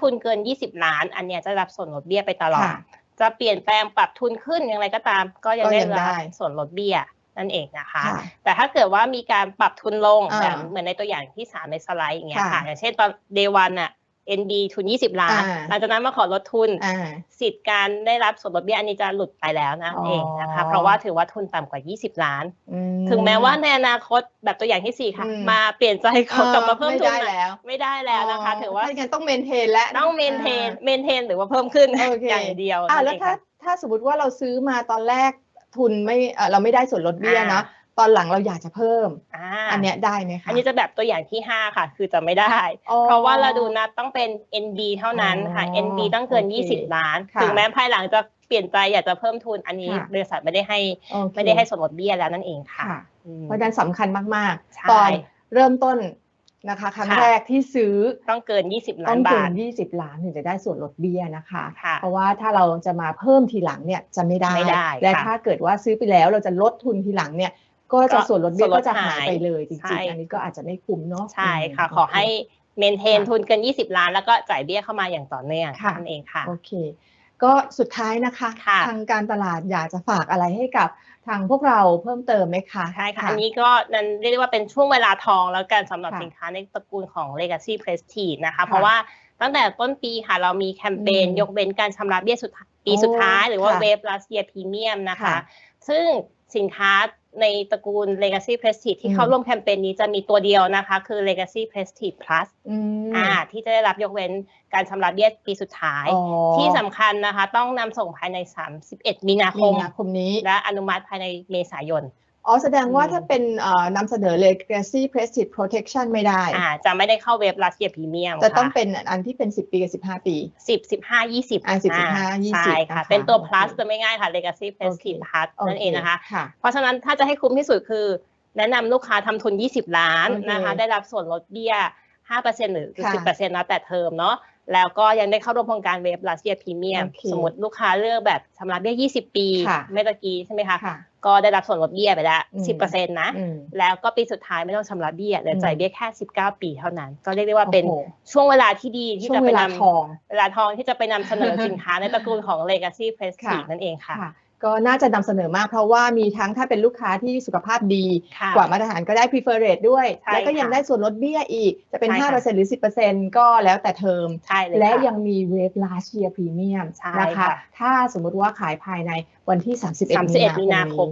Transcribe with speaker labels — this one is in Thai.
Speaker 1: ทุนเกิน 20 ล้าน อันเนี้ยจะรับส่วนลดเบี้ยไปตลอด
Speaker 2: ค่ะ
Speaker 1: จะเปลี่ยนแปลงปรับทุนขึ้นอย่างไรก็ตาม ก็ยัง
Speaker 2: ก็
Speaker 1: ได้
Speaker 2: ยัง
Speaker 1: รับ
Speaker 2: ได้
Speaker 1: ส่วนลดเบี้ยนั่นเองนะคะ
Speaker 2: ค่ะ
Speaker 1: แต่ถ้าเกิดว่ามีการปรับทุนลง
Speaker 2: อ่า
Speaker 1: แบบเหมือนในตัวอย่างที่สามในสไลด์อย่างเงี้ย
Speaker 2: ค่ะ
Speaker 1: ค่ะอย่างเช่นตอน day one อะ NB ทุน 20 ล้าน
Speaker 2: อ่า
Speaker 1: หลังจากนั้นมาขอลดทุน
Speaker 2: อ่า
Speaker 1: สิทธิ์การได้รับส่วนลดเบี้ยอันนี้จะหลุดไปแล้วนะ
Speaker 2: อ๋อ
Speaker 1: เองนะคะ เพราะว่าถือว่าทุนต่ำกว่า 20 ล้าน
Speaker 2: อื
Speaker 1: ถึงแม้ว่าในอนาคตแบบตัวอย่างที่สี่ค่ะ
Speaker 2: อืม
Speaker 1: มาเปลี่ยนใจเขากลับมาเพิ่ม
Speaker 2: ไม่
Speaker 1: ทุน
Speaker 2: ได้
Speaker 1: ใหม่
Speaker 2: แล้ว
Speaker 1: ไม่ได้แล้วนะคะ ถือว่า
Speaker 2: ถ้าอย่างนั้นต้องเมนเทนและ
Speaker 1: ต้องเมนเทนเมนเทนหรือว่าเพิ่มขึ้น
Speaker 2: โอเค
Speaker 1: อย่างเดียว
Speaker 2: อ่า
Speaker 1: นั่น
Speaker 2: แล้ว
Speaker 1: เอง
Speaker 2: ถ้า
Speaker 1: ค่ะ
Speaker 2: ถ้าสมมติว่าเราซื้อมาตอนแรกทุนไม่เอ่อเราไม่ได้ส่วนลดเบี้ย
Speaker 1: อ่า
Speaker 2: เนาะ ตอนหลังเราอยากจะเพิ่ม
Speaker 1: อ่า
Speaker 2: อันเนี้ยได้ไหมคะ
Speaker 1: อันนี้จะแบบตัวอย่างที่ 5 ค่ะ คือจะไม่ได้
Speaker 2: อ๋อ
Speaker 1: เพราะว่าเราดูนะต้องเป็น NB เท่านั้นค่ะ
Speaker 2: อ๋อ
Speaker 1: NB ต้องเกิน
Speaker 2: โอเค
Speaker 1: 20 ล้าน
Speaker 2: ค่ะ
Speaker 1: ถึงแม้ภายหลังจะเปลี่ยนใจอยากจะเพิ่มทุนอันนี้
Speaker 2: ค่ะ
Speaker 1: บริษัทไม่ได้ให้
Speaker 2: โอเค
Speaker 1: ไม่ได้ให้ส่วนลดเบี้ยแล้วนั่นเองค่ะ
Speaker 2: ค่ะ
Speaker 1: อืม
Speaker 2: เพราะฉะนั้นสำคัญมาก
Speaker 1: ใช่
Speaker 2: ๆ ตอนเริ่มต้นนะคะ ครั้ง
Speaker 1: ค่ะ
Speaker 2: แรกที่ซื้อ
Speaker 1: ต้องเกิน 20 ล้า
Speaker 2: ต้
Speaker 1: น
Speaker 2: องเกิ
Speaker 1: บาท
Speaker 2: น20 ล้านถึงจะได้ส่วนลดเบี้ยนะคะ
Speaker 1: ค่ะ
Speaker 2: เพราะว่าถ้าเราจะมาเพิ่มทีหลังเนี่ยจะไม่ได้
Speaker 1: ไม่ได้
Speaker 2: และ
Speaker 1: ค่ะ
Speaker 2: ถ้าเกิดว่าซื้อไปแล้วเราจะลดทุนทีหลังเนี่ย ก็จะ
Speaker 1: ก็
Speaker 2: ส่วนลดเบี้ย
Speaker 1: ส่วนลด
Speaker 2: ก็จะหาย
Speaker 1: หาย
Speaker 2: ไปเลยจ
Speaker 1: ใช่
Speaker 2: ริงๆ อันนี้ก็อาจจะไม่คุ้มเนาะ
Speaker 1: ใช่ค่ะ
Speaker 2: ม
Speaker 1: ขอให้
Speaker 2: โเม
Speaker 1: นเทน
Speaker 2: ค่ะ
Speaker 1: ทุนเกิน 20 ล้าน แล้วก็จ่ายเบี้ยเข้ามาอย่างต่อเนื่อง
Speaker 2: ค่ะ
Speaker 1: นั่นเองค่ะ
Speaker 2: โอเค ก็สุดท้ายนะคะ
Speaker 1: ค่ะ
Speaker 2: ทางการตลาดอยากจะฝากอะไรให้กับทางพวกเราเพิ่มเติมไหมคะ
Speaker 1: ใช่ค่ะ อันนี้ก็นั่นเรียกได้ว่าเป็นช่วงเวลาทองแล้วกันสำหรับ
Speaker 2: ค่ะ
Speaker 1: สินค้าในตระกูลของ Legacy Prestige นะคะ
Speaker 2: ค่ะ
Speaker 1: เพราะว่า ตั้งแต่ต้นปีค่ะเรามีแคมเปญ
Speaker 2: อืม
Speaker 1: ยกเว้นการชำระเบี้ยสุดท้ายปี
Speaker 2: โอ้
Speaker 1: สุดท้ายหรือว่า
Speaker 2: ค่ะ
Speaker 1: เวฟ last year premium นะคะ
Speaker 2: ค่ะ
Speaker 1: ซึ่งสินค้าในตระกูล Legacy Prestige ที่
Speaker 2: อืม
Speaker 1: เข้าร่วมแคมเปญนี้จะมีตัวเดียวนะคะ คือ Legacy Prestige Plus
Speaker 2: อืม
Speaker 1: อ่าที่จะได้รับยกเว้นการชำระเบี้ยปีสุดท้าย
Speaker 2: อ๋อ
Speaker 1: ที่สำคัญนะคะ ต้องนำส่งภายใน 31 มีนาค
Speaker 2: มี
Speaker 1: ม
Speaker 2: นาคมนี้
Speaker 1: และอนุมัติภายในเมษายน
Speaker 2: อ๋อ แสดงว่า
Speaker 1: อืม
Speaker 2: ถ้าเป็นเอ่อนำเสนอ Legacy Prestige Protection ไม่ได้
Speaker 1: อ่า จะไม่ได้เข้าเว็บรัสเซียพรีเมียม
Speaker 2: จะต้องเป็นอันที่เป็น 10 ปีกับ 15 ปี
Speaker 1: สิบสิบห้ายี่สิบ
Speaker 2: อ่า10 15 20
Speaker 1: ใช่ค่ะ
Speaker 2: นะคะ
Speaker 1: เป็นตัว
Speaker 2: โอเค
Speaker 1: plus จะไม่ง่ายค่ะ legacy
Speaker 2: โอ
Speaker 1: prestige
Speaker 2: เค
Speaker 1: plus นั่นเองนะคะ
Speaker 2: โค่ะ
Speaker 1: เพราะฉะนั้นถ้าจะให้คุ้มที่สุดคือ แนะนำลูกค้าทำทุน 20 ล้าน
Speaker 2: โอเค
Speaker 1: นะคะ ได้รับส่วนลดเบี้ย5%หรือ
Speaker 2: ค่ะ
Speaker 1: 10%แล้วแต่เทอมเนาะ แล้วก็ยังได้เข้าร่วมโครงการเว็บรัสเซียพรีเมียม
Speaker 2: โอเค
Speaker 1: สมมติลูกค้าเลือกแบบชำระเบี้ย 20 ปี
Speaker 2: ค่ะ
Speaker 1: เมื่อตะกี้ใช่ไหมคะ
Speaker 2: ค่ะ
Speaker 1: ก็ได้รับส่วนลดเบี้ยไปแล้ว
Speaker 2: อืม
Speaker 1: 10%นะ
Speaker 2: อืม
Speaker 1: แล้วก็ปีสุดท้ายไม่ต้องชำระเบี้ยเหลือจ่าย
Speaker 2: อืม
Speaker 1: เบี้ยแค่ 19 ปีเท่านั้น ก็เรียกได้ว่าเป็น
Speaker 2: โอ้โห
Speaker 1: ช่วงเวลาที่ดีที่
Speaker 2: ช่ว
Speaker 1: จะ
Speaker 2: ง
Speaker 1: ไป
Speaker 2: เวลานำทอง
Speaker 1: เวลาทองที่จะไปนำเสนอสินค้าในตระกูลของ Legacy Prestige นั่นเองค่ะ
Speaker 2: ค่ะ ก็น่าจะนำเสนอมากเพราะว่ามีทั้งถ้าเป็นลูกค้าที่สุขภาพดี
Speaker 1: ค่ะ
Speaker 2: กว่ามาตรฐานก็ได้ prefer rate ด้วย
Speaker 1: ใช่
Speaker 2: แล้วก็ยัง
Speaker 1: ค่ะ
Speaker 2: ได้ส่วนลดเบี้ยอีก จะเป็น
Speaker 1: ใช่ค่ะ
Speaker 2: 5%หรือ 10%ก็แล้วแต่เทอม
Speaker 1: ใช่เลย
Speaker 2: และ
Speaker 1: ค่ะ
Speaker 2: ยังมีเวฟ last year premium
Speaker 1: ใช่
Speaker 2: นะคะ
Speaker 1: ค่ะ
Speaker 2: ถ้าสมมุติว่าขายภายในวันที่ 31
Speaker 1: 31มีนาคม